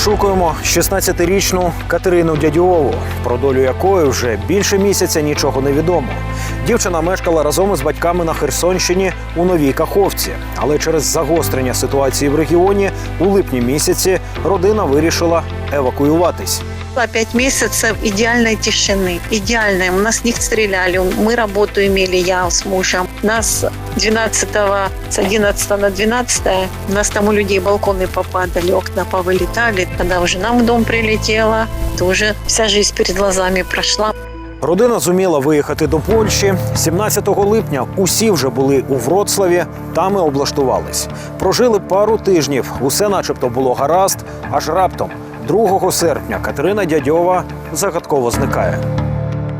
Розшукуємо 16-річну Катерину Дядьову, про долю якої вже більше місяця нічого не відомо. Дівчина мешкала разом із батьками на Херсонщині у Новій Каховці, але через загострення ситуації в регіоні у липні місяці родина вирішила евакуюватись. Пять месяцев идеальной тишины. Идеальной. У нас не стреляли. Мы работу имели, я с мужем. Нас 12 с 11 на 12 у нас там у людей балконы попадали, окна повылетали. Когда уже нам в дом прилетело, то уже вся жизнь перед глазами прошла. Родина зуміла виїхати до Польщі. 17 липня усі вже були у Вроцлаві, там і облаштувались. Прожили пару тижнів, усе начебто було гаразд, аж раптом 2 серпня Катерина Дядьова загадково зникає.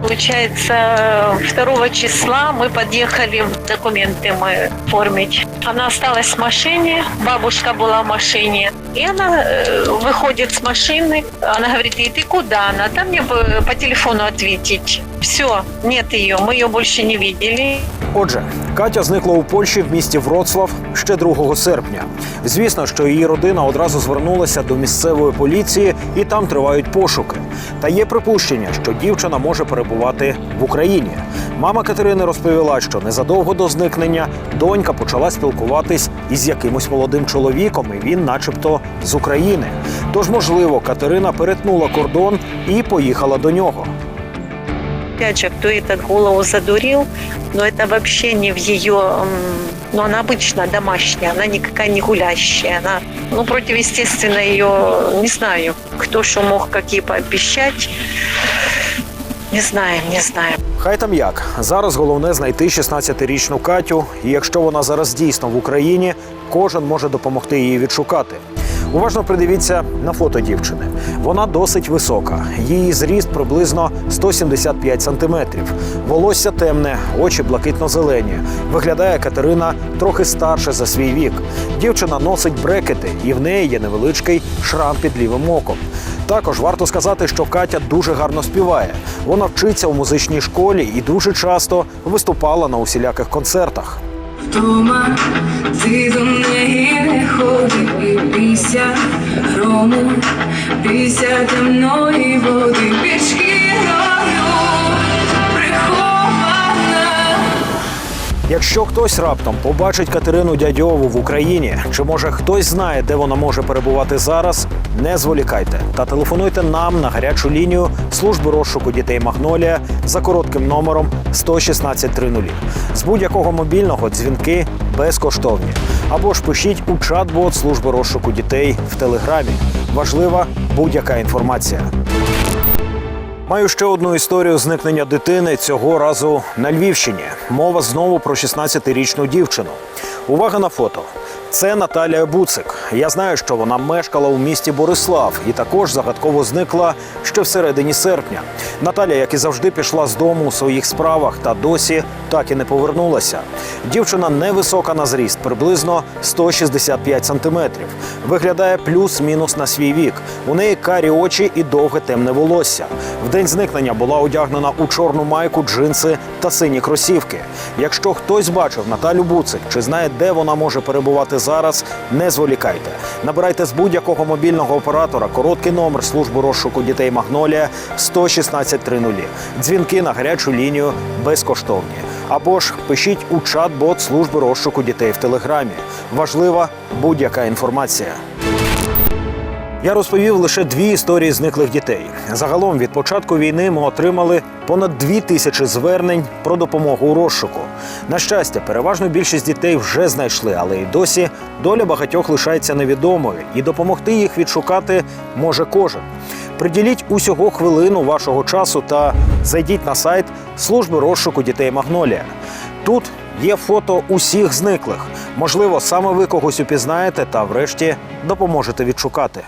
Получается, 2 числа мы подъехали, документы мы оформить. Она осталась в машине, бабушка была в машине. И она э, выходит с машины, она говорит, и ты куда? Она, там мне бы по телефону ответить. Все, нет ее, мы ее больше не видели. Отже, Катя зникла у Польщі в місті Вроцлав ще 2 серпня. Звісно, що її родина одразу звернулася до місцевої поліції, і там тривають пошуки. Та є припущення, що дівчина може перебувати в Україні. Мама Катерини розповіла, що незадовго до зникнення донька почала спілкуватись із якимось молодим чоловіком, і він, начебто, з України. Тож, можливо, Катерина перетнула кордон і поїхала до нього Опять же, кто этот голову задурил, но это вообще не в ее... м, Ну, она обычно домашняя, она никакая не гулящая. Она, ну, противоестественно ее, не знаю, кто что мог какие пообещать. Не знаем, не знаем. Хай там як зараз головне знайти 16-річну Катю, і якщо вона зараз дійсно в Україні, кожен може допомогти її відшукати. Уважно придивіться на фото дівчини. Вона досить висока. Її зріст приблизно 175 сантиметрів. Волосся темне, очі блакитно-зелені. Виглядає Катерина трохи старше за свій вік. Дівчина носить брекети, і в неї є невеличкий шрам під лівим оком. Також варто сказати, що Катя дуже гарно співає. Вона вчиться у музичній школі і дуже часто виступала на усіляких концертах. Вдома ти бійся грому, бійся темної води. Під Якщо хтось раптом побачить Катерину Дядьову в Україні, чи може хтось знає, де вона може перебувати зараз, не зволікайте та телефонуйте нам на гарячу лінію служби розшуку дітей Магнолія за коротким номером 11630. З будь-якого мобільного дзвінки безкоштовні. Або ж пишіть у чат-бот служби розшуку дітей в телеграмі. Важлива будь-яка інформація. Маю ще одну історію зникнення дитини цього разу на Львівщині. Мова знову про 16-річну дівчину. Увага на фото. Це Наталія Буцик. Я знаю, що вона мешкала у місті Борислав і також загадково зникла ще в середині серпня. Наталя, як і завжди, пішла з дому у своїх справах та досі так і не повернулася. Дівчина невисока на зріст, приблизно 165 сантиметрів. Виглядає плюс-мінус на свій вік. У неї карі очі і довге темне волосся. В день зникнення була одягнена у чорну майку, джинси та сині кросівки. Якщо хтось бачив Наталю Буцик чи знає, де вона може перебувати зараз, не зволікайте. Набирайте з будь-якого мобільного оператора короткий номер служби розшуку дітей Магнолія 11630. Дзвінки на гарячу лінію безкоштовні. Або ж пишіть у чат-бот служби розшуку дітей в телеграмі. Важлива будь-яка інформація. Я розповів лише дві історії зниклих дітей. Загалом від початку війни ми отримали понад дві тисячі звернень про допомогу у розшуку. На щастя, переважну більшість дітей вже знайшли, але й досі доля багатьох лишається невідомою, і допомогти їх відшукати може кожен. Приділіть усього хвилину вашого часу та зайдіть на сайт служби розшуку дітей Магнолія. Тут є фото усіх зниклих. Можливо, саме ви когось упізнаєте та, врешті, допоможете відшукати.